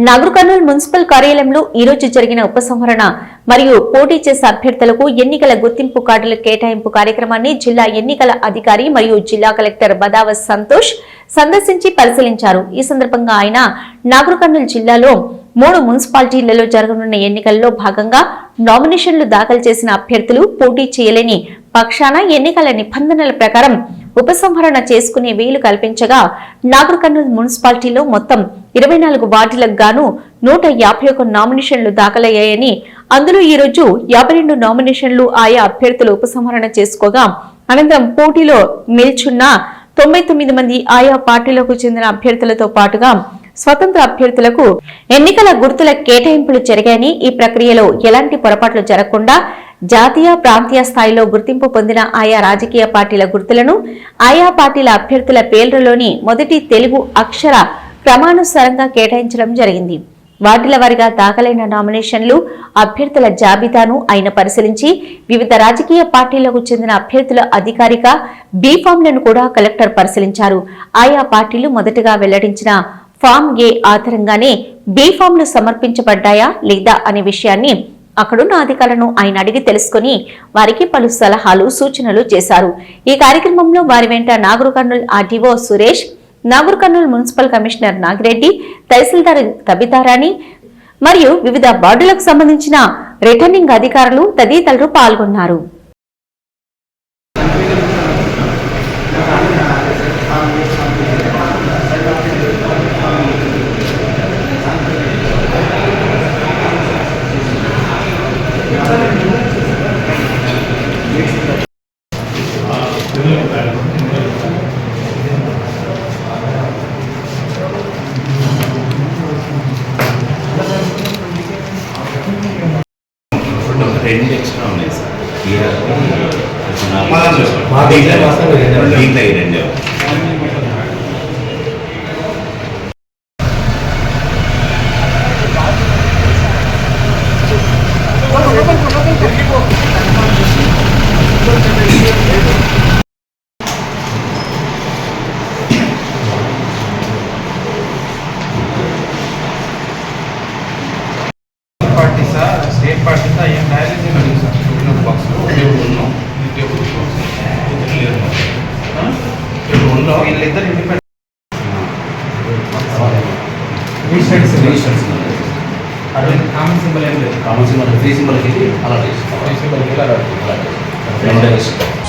Nagar Kurnool municipal కార్యాలయంలో ఈరోజు జరిగిన ఉపసంహరణ మరియు పోటీ చేసే అభ్యర్థులకు ఎన్నికల గుర్తింపు కార్డుల కేటాయింపు కార్యక్రమాన్ని జిల్లా ఎన్నికల అధికారి మరియు జిల్లా కలెక్టర్ బదావ సంతోష్ సందర్శించి పరిశీలించారు. ఈ సందర్భంగా ఆయన నాగర్ కర్నూలు జిల్లాలో మూడు మున్సిపాలిటీలలో జరగనున్న ఎన్నికల్లో భాగంగా నామినేషన్లు దాఖలు చేసిన అభ్యర్థులు పోటీ చేయలేని పక్షాన ఎన్నికల నిబంధనల ప్రకారం ఉపసంహరణ చేసుకునే వీలు కల్పించగా నాగర్ కర్నూలు మున్సిపాలిటీలో మొత్తం ఇరవై నాలుగు వార్డులకు గాను నూట యాభై ఒక నామినేషన్లు దాఖలయ్యాయని అందులో ఈ రోజు యాభై రెండు నామినేషన్లు ఆయా అభ్యర్థులు ఉపసంహరణ చేసుకోగా అనంతరం పోటీలో నిల్చున్న తొంభై తొమ్మిది మంది ఆయా పార్టీలకు చెందిన అభ్యర్థులతో పాటుగా స్వతంత్ర అభ్యర్థులకు ఎన్నికల గుర్తుల కేటాయింపులు జరిగాయని ఈ ప్రక్రియలో ఎలాంటి పొరపాట్లు జరగకుండా జాతీయ ప్రాంతీయ స్థాయిలో గుర్తింపు పొందిన ఆయా రాజకీయ పార్టీల గుర్తులను ఆయా పార్టీల అభ్యర్థుల పేర్లలోని మొదటి తెలుగు అక్షర క్రమానుసారంగా కేటాయించడం జరిగింది. వార్డుల వారిగా దాఖలైన నామినేషన్లు అభ్యర్థుల జాబితాను ఆయన పరిశీలించి వివిధ రాజకీయ పార్టీలకు చెందిన అభ్యర్థుల అధికారిక బీఫామ్లను కూడా కలెక్టర్ పరిశీలించారు. ఆయా పార్టీలు మొదటగా వెల్లడించిన ఫామ్ ఏ ఆధారంగానే బీఫామ్లు సమర్పించబడ్డాయా లేదా అనే విషయాన్ని అక్కడున్న అధికారులను ఆయన అడిగి తెలుసుకుని వారికి పలు సలహాలు సూచనలు చేశారు. ఈ కార్యక్రమంలో వారి వెంట నాగరు Kurnool RDO Suresh Nagur Kurnool municipal commissioner Nagireddy తహసీల్దార్ తబితారాణి మరియు వివిధ వార్డులకు సంబంధించిన రిటర్నింగ్ అధికారులు తదితరులు పాల్గొన్నారు ఇప్పుడు ఒక రెండు ఎక్స్ట్రా ఉన్నాయి సార్ ఈ రెండు. వీళ్ళిద్దరు ఇండిపెండెంట్ కామన్ సింబల్ ఏం లేదు కామన్ సింబల్ త్రీ సింబల్కి ఇది అలా చేస్తాం సింబల్ ఇలా రెండో ఇష్టం